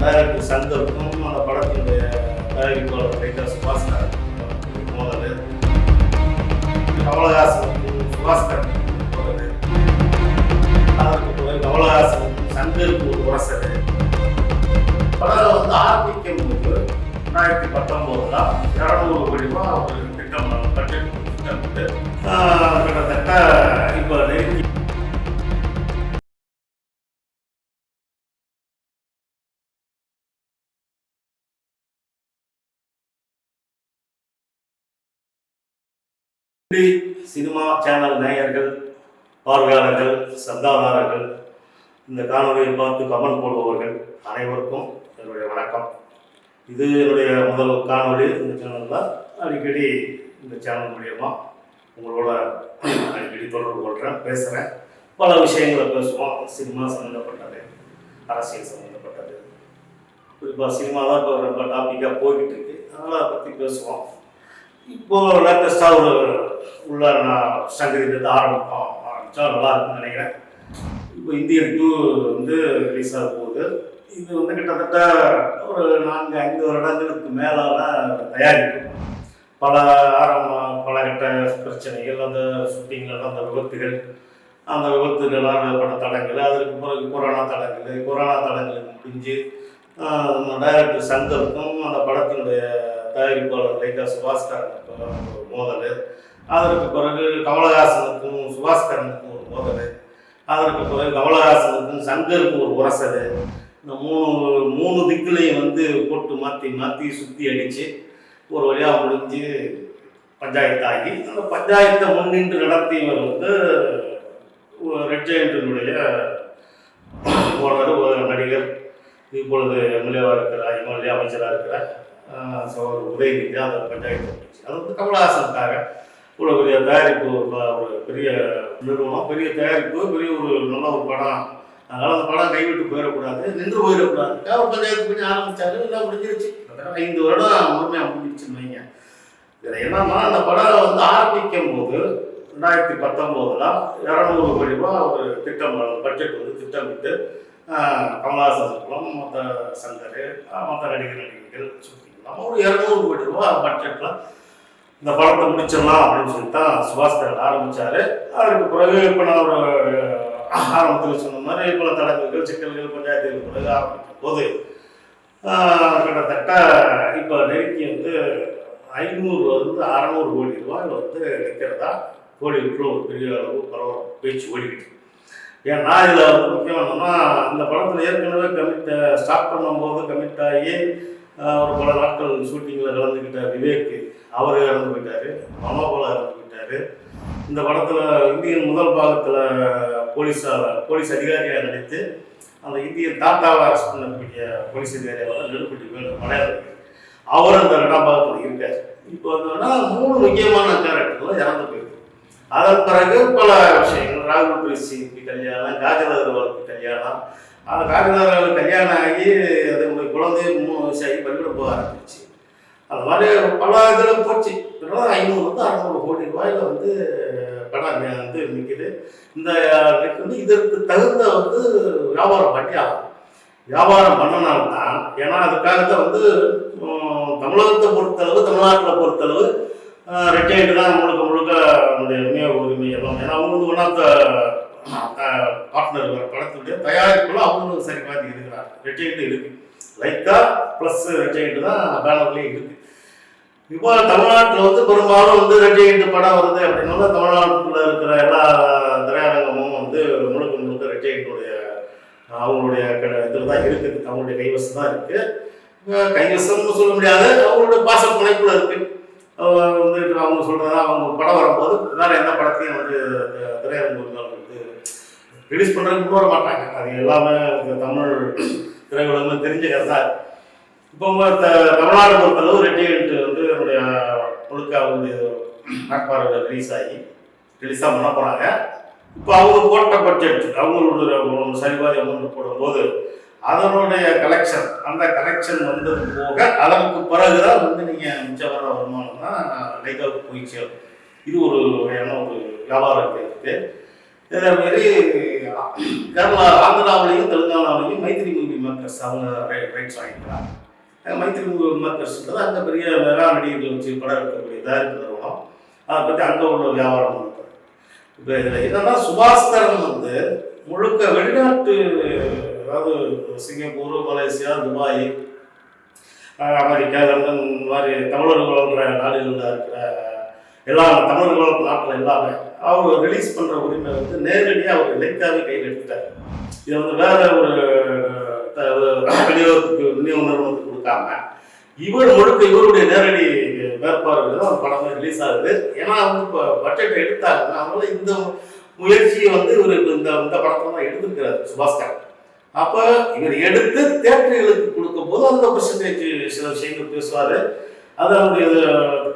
Director சங்கருக்கும் அந்த படத்தினுடைய தயாரிப்பாளர் ரைட்டர் சுபாஸ்கர் மோதல். கமலஹாசன் சுபாஸ்கர் மோதல். அதற்கு பிறகு கமலஹாசனுக்கும் சங்கருக்கு ஒரு உரசல். படம் வந்து ஆரம்பிக்கும் போது ரெண்டாயிரத்தி பத்தொம்போதுல இரநூறு கோடி ரூபாய் ஒரு திட்டம் பட்ஜெட் திட்டமிட்டு சினிமா சேனல் நேயர்கள் பார்வையாளர்கள் சந்தாதாரர்கள் இந்த காணொலியை பார்த்து கமெண்ட் போடுபவர்கள் அனைவருக்கும் என்னுடைய வணக்கம். இது என்னுடைய முதல் காணொலி இந்த சேனலில் அடிக்கடி இந்த சேனல் மூலியமாக உங்களோட அடிக்கடி தொடர்பு கொள்கிறேன் பேசுகிறேன் பல விஷயங்களை பேசுவோம். சினிமா சம்மந்தப்பட்டது அரசியல் சம்மந்தப்பட்டது குறிப்பாக சினிமா தான் இப்போ ரொம்ப டாப்பிக்காக போய்கிட்டு இருக்கு. அதனால் அதை பற்றி பேசுவோம். இப்போ லேட்டஸ்ட்டாக ஒரு உள்ள நான் சங்கரித்து ஆரம்பிப்போம். ஆரம்பித்தா நல்லா இருக்கும்னு நினைக்கிறேன். இப்போ இந்தியன் டூ வந்து ரிலீஸ் ஆக போகுது. இது வந்து கிட்டத்தட்ட ஒரு நான்கு ஐந்து வருடங்களுக்கு மேலான தயாரிப்பு. பல ஆரம்ப பல கட்ட பிரச்சனைகள் அந்த ஷூட்டிங்கில் அந்த விபத்துகள் அந்த விபத்துகளான பட தடங்கள் அதற்கு பிறகு கொரோனா தடங்கள் கொரோனா தடங்களுக்கு முடிஞ்சு டைரக்டர் சங்கருக்கும் அந்த படத்தினுடைய தயாரிப்பாளர் லைக்கா சுபாஸ்கரனுக்கும் ஒரு மோதல். அதற்கு பிறகு கமலஹாசனுக்கும் சுபாஸ்கரனுக்கும் ஒரு மோதல். அதற்கு பிறகு கமலஹாசனுக்கும் சங்கருக்கும் ஒரு உரசல். இந்த மூணு மூணு திக்குலையும் வந்து போட்டு மாற்றி மாற்றி சுற்றி அடித்து ஒரு வழியாக முடிஞ்சு பஞ்சாயத்து ஆகி அந்த பஞ்சாயத்தை முன்னின்று நடத்தியவர் வந்து ரெட் ஜெயண்டினுடைய ஓனர் ஒரு நடிகர். இப்பொழுது எம்எல்ஏவாக இருக்கிறார் எம்எல்ஏ அமைச்சராக இருக்கிறார். ஆஹ் ஒரு உதயநிதி அந்த பஞ்சாயத்து முடிச்சு அது வந்து கமலஹாசனுக்காக. இவ்வளோ பெரிய தயாரிப்பு ஒரு பெரிய நிறுவனம் பெரிய தயாரிப்பு பெரிய ஒரு நல்ல ஒரு படம். அதனால் அந்த படம் கைவிட்டு போயிடக்கூடாது நின்று போயிடக்கூடாது. அவர் பஞ்சாயத்து பண்ணி ஆரம்பித்தாரு எல்லாம் முடிஞ்சிருச்சு. ஐந்து வருடம் முழுமையாக முடிஞ்சிருச்சுன்னு வைங்க. இதில் என்னன்னா அந்த படம் வந்து ஆரம்பிக்கும் போது ரெண்டாயிரத்தி பத்தொம்போதில் இரநூறு கோடி ரூபா ஒரு திட்டம் பட்ஜெட் வந்து திட்டமிட்டு கமலஹாசன் மற்ற சங்கர் மற்ற நடிகர் நடிகைகள் சுற்றிக்கலாம் ஒரு இரநூறு கோடி ரூபா பட்ஜெட்டில் இந்த படத்தை முடிச்சிடலாம் அப்படின்னு சொல்லிட்டு தான் சுபாஸ்கரன் ஆரம்பித்தார் அதுக்கு பிறகு இப்போ நான் ஒரு ஆரம்பத்தில் சொன்ன மாதிரி பல தடங்கல்கள் சிக்கல்கள் பஞ்சாயத்துகள் பிறகு ஆரம்பிக்கும் போது கிட்டத்தட்ட இப்போ நெருக்கி வந்து ஐநூறுலேருந்து அறநூறு கோடி ரூபாய் வந்து நிற்கிறதா கோடி ஒரு பெரிய அளவு பரவ பேச்சு ஓடிக்கிட்டு ஏன்னா இதில் வந்து முக்கியம் என்னன்னா இந்த படத்தில் ஏற்கனவே கமிட் ஸ்டார்ட் பண்ணும்போது கமிட் ஆகி ஒரு பல நாட்கள் ஷூட்டிங்கில் கலந்துக்கிட்ட விவேக் அவர் இறந்து போயிட்டாரு போல இறந்து போயிட்டார். இந்த படத்தில் இந்தியன் முதல் பாகத்தில் போலீஸால் போலீஸ் அதிகாரியாக நடித்து அந்த இந்தியன் தாத்தாவை அரெஸ்ட் பண்ணக்கூடிய போலீஸ் அதிகாரியாக நெருப்பட்டி வேணும் மலையாளம் அவர் அந்த ரெண்டாம் பாகத்தில் இருக்கார். இப்போ வந்தோன்னா மூணு முக்கியமான கேரக்டர்லாம் இறந்து போயிருக்கு. அதன் பிறகு பல விஷயங்கள். ராகுல் பிரீசிக்கு கல்யாணம் காஜல் அகர்வாலுக்கு கல்யாணம். அந்த காஜல் அகர்வால் கல்யாணம் ஆகி அதனுடைய குழந்தை மூணு வயசு ஆகி பள்ளிக்கூடம் போக ஆரம்பிச்சு. அது மாதிரி பல இதில் போச்சு. ஐநூறுலேருந்து அறநூறு கோடி ரூபாயில் வந்து பணம் வந்து நிற்கிது இந்த வந்து இதற்கு தகுந்த வந்து வியாபாரம் பண்ணி ஆகும் வியாபாரம் பண்ணனால்தான் ஏன்னா அதுக்காகத்தான் வந்து தமிழகத்தை பொறுத்தளவு தமிழ்நாட்டில் பொறுத்தளவு ரிட்டையர்டு தான் முழுக்க முழுக்க நம்முடைய விநியோக உரிமை எல்லாம். ஏன்னா அவங்க வந்து ஒன் ஆஃப் த பார்ட்னர் படத்துடைய தயாரிப்புல அவங்களும் சரி பார்த்து இருக்கிறாங்க. ரிட்டையர்டு இருக்கு. லைக்கா ப்ளஸ் ரிட்டையர்டு தான் பேனர்லேயே இருக்கு. இப்போ தமிழ்நாட்டில் வந்து பெரும்பாலும் வந்து ரிட்டையர்டு படம் வருது அப்படின்னா தமிழ்நாட்டுக்குள்ள இருக்கிற எல்லா திரையரங்கமும் வந்து முழுக்க முழுக்க ரிட்டையர்டுடைய அவங்களுடைய இதில் தான் இருக்குது அவங்களுடைய கைவசம் தான் இருக்குது கைவசம்னு சொல்ல முடியாது. அவங்களுடைய பாச பிணைப்புல இருக்குது வந்துட்டு வந்து அவங்க சொல்றதா அவங்க படம் வரும்போது வேற எந்த படத்தையும் வந்து அஹ், திரையரங்கு வந்து ரிலீஸ் பண்றதுக்கு கூட வர மாட்டாங்க. அது எல்லாமே தமிழ் திரையுலகம் தெரிஞ்ச கதை இப்போ த- தமிழ்நாடு பொறுத்தளவு ரெட்டியன்ட் வந்து என்னுடைய முழுக்க வந்து நாட்பார்வை ரிலீஸ் ஆகி ரிலீஸாக பண்ண போகிறாங்க இப்போ அவங்க போட்ட பட்ஜெட் அவங்களுடைய சரிபாதி அமௌண்ட் போடும்போது அதனுடைய கலெக்ஷன் அந்த கலெக்ஷன் வந்தது போக அதற்கு பிறகுதான் வந்து நீங்கள் மிச்சம் வர வருமானம் தான் லைக்காவுக்கு போய் சேரும். இது ஒரு வகையான ஒரு வியாபாரம் இருக்கு இதே மாதிரி கேரளா ஆந்திராவிலையும் தெலுங்கானாவிலையும் மைத்திரி மூவி மேக்கர்ஸ் அவங்க ரைட்ஸ் வாங்கிக்கிறாங்க. மைத்திரி மூவி மேக்கர்ஸ்ன்றது அங்கே பெரிய மெகா நடிகர்கள் வச்சு படம் எடுக்கக்கூடிய தயாரிப்பு நிறுவனம் அதை பற்றி அங்கே உள்ள வியாபாரம் பண்ணுறது இப்போ இதில் என்னன்னா சுபாஸ்கரன் வந்து முழுக்க வெளிநாட்டு அதாவது Singapore Malaysia Dubai America London இந்த மாதிரி தமிழர்கள் வாழ்கிற நாடுகளில் இருக்கிற எல்லா தமிழர்கள் நாட்டில் எல்லாமே அவர் ரிலீஸ் பண்ணுற உரிமை வந்து நேரடியாக அவர் இலக்காவே கையில் எடுத்துட்டார். இதை வந்து வேற ஒரு விநியோகத்துக்கு விநியோக நிறுவனத்துக்கு கொடுக்காம இவர் முழுக்க இவருடைய நேரடி மேற்பார்வையில் தான் படமே ரிலீஸ் ஆகுது. ஏன்னா வந்து இப்போ பட்ஜெட் எடுத்தாங்க அதனால இந்த முயற்சியை வந்து இவர் இந்த இந்த படத்தை தான் எடுத்துருக்கிறார் சுபாஸ்கர் அப்போ இவர் எடுத்து தேட்டர்களுக்கு கொடுக்கும் போது அந்த பர்சன்டேஜ் சில விஷயங்கள் பேசுவார். அது அவருடைய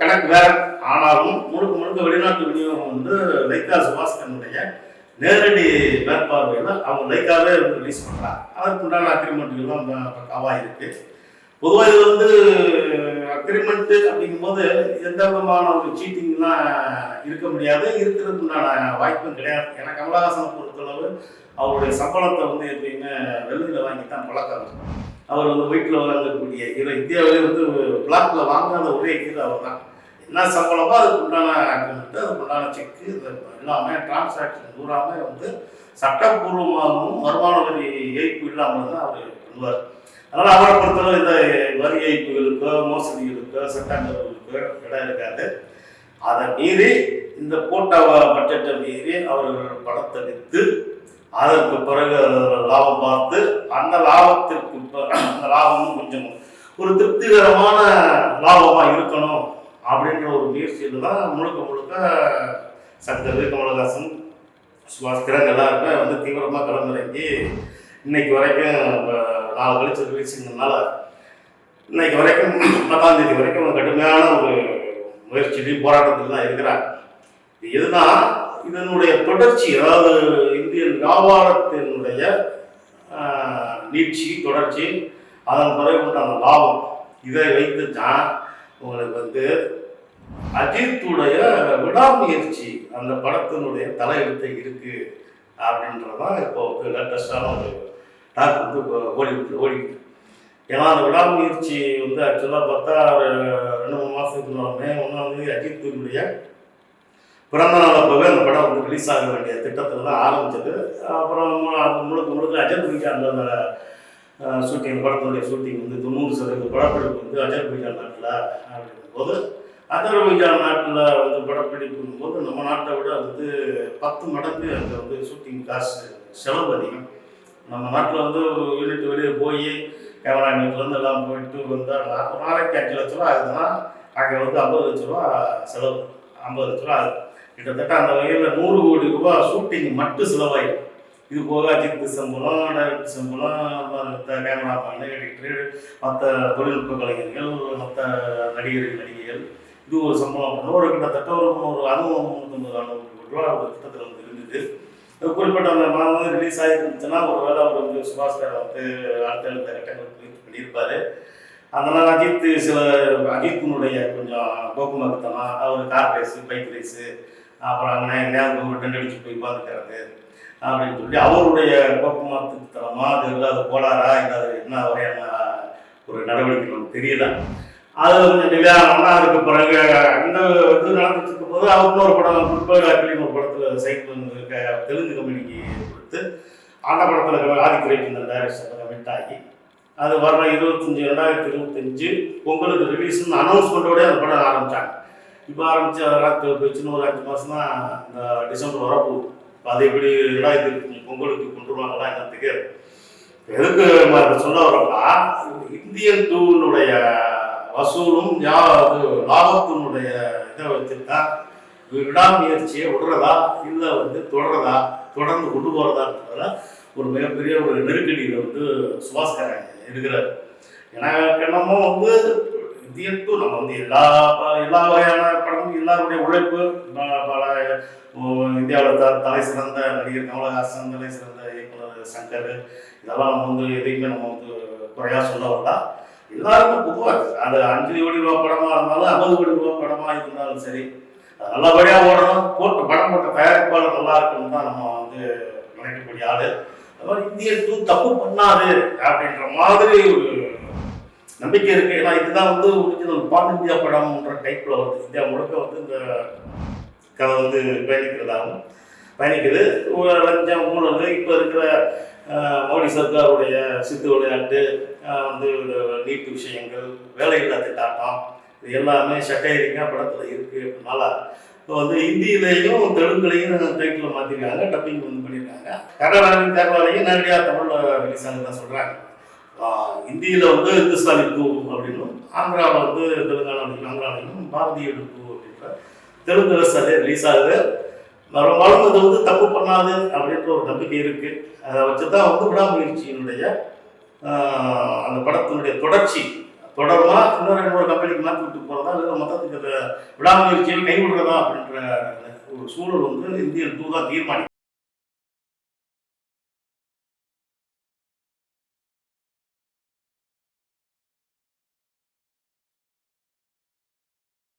கணக்கு வேற. ஆனாலும் முழுக்க முழுக்க வெளிநாட்டு விநியோகம் வந்து லைக்கா சுபாஸ்கரனுடைய நேரடி மேற்பார்வையில் அவங்க லைக்காவே ரிலீஸ் பண்ணலாம் அதற்குண்டான உண்டான தான் பக்காவாக இருக்கு. பொதுவாக இது வந்து அக்ரிமெண்ட் அப்படிங்கும்போது எந்த விதமான ஒரு சீட்டிங்லாம் இருக்க முடியாது. இருக்கிறதுக்கு உண்டான வாய்ப்பும் கிடையாது. ஏன்னா கமலஹாசனை பொறுத்தளவு அவருடைய சம்பளத்தை வந்து எப்பயுமே வெள்ளியில் வாங்கி தான் பழக்கம் அவர் வந்து வீட்டில் வாங்கக்கூடிய ஹீரோ இந்தியாவிலே வந்து பிளாக்ல வாங்காத ஒரே ஹீரோ அவர் தான் என்ன சம்பளமோ அதுக்கு உண்டான அக்ரிமெண்ட் அதுக்கு உண்டான செக்கு இது எல்லாமே டிரான்சாக்ஷன் பூராமே வந்து சட்டப்பூர்வமாகவும் வருமான வரி ஏய்ப்பு இல்லாமல் தான் அவர் பண்ணுவார். அதனால் அவரை பொறுத்தளவு இந்த வரி ஏய்ப்புகளுக்கோ மோசடிகளுக்கோ சட்டங்களுக்கோ இடம் இருக்காது. அதை மீறி இந்த போட்ட பட்ஜெட்டை மீறி அவர்கள் படத்தை விற்று அதற்கு பிறகு லாபம் பார்த்து அந்த லாபத்திற்கு அந்த லாபமும் கொஞ்சம் ஒரு திருப்திகரமான லாபமாக இருக்கணும் அப்படின்ற ஒரு முயற்சியில் தான் முழுக்க முழுக்க சங்கர் கமலஹாசன் சுபாஸ்கரன் எல்லாருமே வந்து தீவிரமாக களமிறங்கி இன்னைக்கு வரைக்கும் நாலு கழிச்சு ரிலீஸுங்கிறதுனால இன்னைக்கு வரைக்கும் பத்தாம் தேதி வரைக்கும் கடுமையான ஒரு முயற்சியிலையும் போராட்டத்தில் தான் இருக்கிறாங்க இது எதுனா இதனுடைய தொடர்ச்சி அதாவது இந்தியன் வியாபாரத்தினுடைய நீட்சி தொடர்ச்சி அதன் பிறகு உண்டான லாபம் இதை வைத்து தான் உங்களுக்கு வந்து அஜித்துடைய விடாமுயற்சி அந்த படத்தினுடைய தலையெழுத்து இருக்கு. அப்படின்றதான் இப்போ லேட்டஸ்டான ஒரு டாக் வந்து ஓடிக்கிட்டு ஓடிக்கிட்டு ஏன்னா அந்த விடாமுயற்சி வந்து ஆக்சுவலாக பார்த்தா ஒரு ரெண்டு மூணு மாதத்துக்கு முன்னாடி ஒன்றாம் தேதி அஜித்தினுடைய பிறந்த நாள் அப்போவே அந்த படம் வந்து ரிலீஸ் ஆக வேண்டிய திட்டத்தில் தான் ஆரம்பித்தது அப்புறம் அது முழுக்க முழுக்க அஜர்பைஜான் அந்த ஷூட்டிங் படத்துடைய ஷூட்டிங் வந்து தொண்ணூறு சதவீத படப்பிடிப்பு வந்து அஜர்பைஜான் நாட்டில் அப்படிங்கும் போது அஜர்பைஜான் நாட்டில் வந்து படப்பிடிப்புங்கும் போது நம்ம நாட்டை விட வந்து பத்து மடங்கு அங்கே வந்து ஷூட்டிங் காசு செலவு அதிகம். நம்ம நாட்டில் வந்து ஒரு யூனிட் வெளியே போய் கேமரா யூனிட்லேருந்து எல்லாம் போயிட்டு வந்தால் ஒரு நாளைக்கு அஞ்சு லட்ச ரூபா ஆகுதுன்னா அங்கே வந்து ஐம்பது லட்ச ரூபா செலவு. ஐம்பது லட்ச ரூபா ஆகுது. கிட்டத்தட்ட அந்த வகையில் நூறு கோடி ரூபாய் ஷூட்டிங் மட்டும் செலவாயிடும். இது போக அஜித் சம்பளம் டைரக்டர் சம்பளம் மற்ற கேமராமேன் எடிட்டர் மற்ற தொழில்நுட்ப கலைஞர்கள் மற்ற நடிகர்கள் நடிகைகள் இது ஒரு சம்பளம். பண்ணணும் ஒரு கிட்டத்தட்ட ஒரு ஒரு அதுவும் முந்நூற்றம்பது நானூறு கோடி ரூபா ஒரு திட்டத்தில் வந்து இருந்தது. குறிப்பிட்ட அந்த படம் வந்து ரிலீஸ் ஆகிருந்துச்சுன்னா ஒரு வேளை அவர் வந்து சுபாஸ்கர் வந்து அடுத்தடுத்த கட்டங்கள் முயற்சி பண்ணியிருப்பாரு. அதனால் அஜித் சில அஜித்தினுடைய கொஞ்சம் போக்குமகத்தனம் அவர் கார் ரேஸு பைக் ரேஸு அப்புறம் அங்கே எங்கேயாவது ஒரு அடிச்சு போய் பார்த்துக்கிறது அப்படின்னு சொல்லி அவருடைய போக்குமகத்தனமா அது இல்லை அது கோளாறா இல்லை அது என்ன வகையான ஒரு நடவடிக்கை நமக்கு தெரியல அது கொஞ்சம் டிலே ஆனோம்னா அதுக்கு பிறகு அந்த இது நடந்துட்டு இருக்கும் போது அவருக்கு ஒரு படம் புட்பால் அக்கிலின்னு ஒரு படத்தில் சைக்கிள் தெலுங்கு கம்பெனிக்கு கொடுத்து அந்த படத்தில் ஆதிக்குறைக்கு இந்த டைரக்ஷன் கமிட் ஆகி அது வர இருபத்தஞ்சி ரெண்டாயிரத்தி இருபத்தஞ்சு பொங்கலுக்கு ரிலீஸ்னு அனௌன்ஸ்மெண்ட்டோடய அந்த படம் ஆரம்பித்தாங்க இப்போ ஆரம்பித்து அதெல்லாம் போச்சுன்னு ஒரு அஞ்சு மாதம் தான் இந்த டிசம்பர் வரப்போகுது. அது எப்படி ரெண்டாயிரத்தி இருபத்தஞ்சி பொங்கலுக்கு கொண்டுருவாங்களா என்ன தெரியாது. எதுக்கு சொல்ல வரப்பா இந்தியன் டூனுடைய வசூலும் யா அது லாபத்தினுடைய இதை வச்சுருந்தா விடாமுயற்சியை விடுறதா? இல்லை வந்து தொடர்றதா தொடர்ந்து கொண்டு போகிறதான்றதுல ஒரு மிகப்பெரிய ஒரு நெருக்கடியில் வந்து சுபாஸ்கர் இருக்கிறார். ஏன்னா என்னமோ வந்து இந்தியத்து நம்ம வந்து எல்லா ப- எல்லா வகையான படமும் எல்லாருடைய உழைப்பு பல இந்தியாவில் த தலை சிறந்த நடிகர் கமலஹாசன் தலை சிறந்த இயக்குனர் சங்கர் இதெல்லாம் நம்ம வந்து எதையுமே நம்ம வந்து குறையாக சொல்ல வரலாம் எல்லாருமே பொதுவாக அது அஞ்சு கோடி ரூபா படமாக இருந்தாலும் ஐம்பது கோடி ரூபா படமா இருந்தாலும் சரி. நல்லபடியா நல்லபடியாக ஓடணும். போட்டு படம் போட்ட தயாரிப்பாளர் நல்லா இருக்கணும் தான் நம்ம வந்து நினைக்கக்கூடிய ஆளு. அது மாதிரி இந்திய டூ தப்பு பண்ணாது அப்படின்ற மாதிரி ஒரு நம்பிக்கை இருக்கு. ஏன்னா இதுதான் வந்து ஒரிஜினல் பான் இந்தியா படம்ன்ற டைப்ல வருது. இந்தியா முழுக்க வந்து இந்த கதை வந்து பயணிக்கிறதாகவும் பயணிக்குது. லஞ்சம் ஊழல் இப்போ இருக்கிற மோடி சர்க்காருடைய சித்து விளையாட்டு வந்து நீட்டு விஷயங்கள் வேலையில்லா திட்டாட்டம் இது எல்லாமே சட்டையரிக்காக படத்தில் இருக்குது அப்படின்னால இப்போ வந்து ஹிந்தியிலையும் தெலுங்குலையும் டைட்டில் மாற்றிருக்காங்க டப்பிங் வந்து பண்ணியிருக்காங்க கர்நாடகாவின் கேரளாலையும் நேரடியாக தமிழில் ரிலீஸ் தான் சொல்கிறாங்க ஹிந்தியில் வந்து இந்துஸ்தானி டூ அப்படின்னும் ஆந்திராவில் வந்து தெலுங்கானாலையும் ஆந்திராலையும் பாரதிய டூ அப்படின்ற தெலுங்கு அதே ரிலீஸ் ஆகுது. பெரும்பாலும் இது வந்து தப்பு பண்ணாது அப்படின்ற ஒரு நம்பிக்கை இருக்கு. அதை வச்சு தான் வந்து விடாமுயற்சியினுடைய அந்த படத்தினுடைய தொடர்ச்சி. தொடருமா இன்னொரு ரெண்டு மூணு கம்பெனிக்கு மாற்றி விட்டு போகிறதா இல்லை மொத்தத்துக்கு அதை விடாமுயற்சியை கைவிடுறதா அப்படின்ற ஒரு சூழல் வந்து இந்தியன் டூ தான் தீர்மானிக்கும்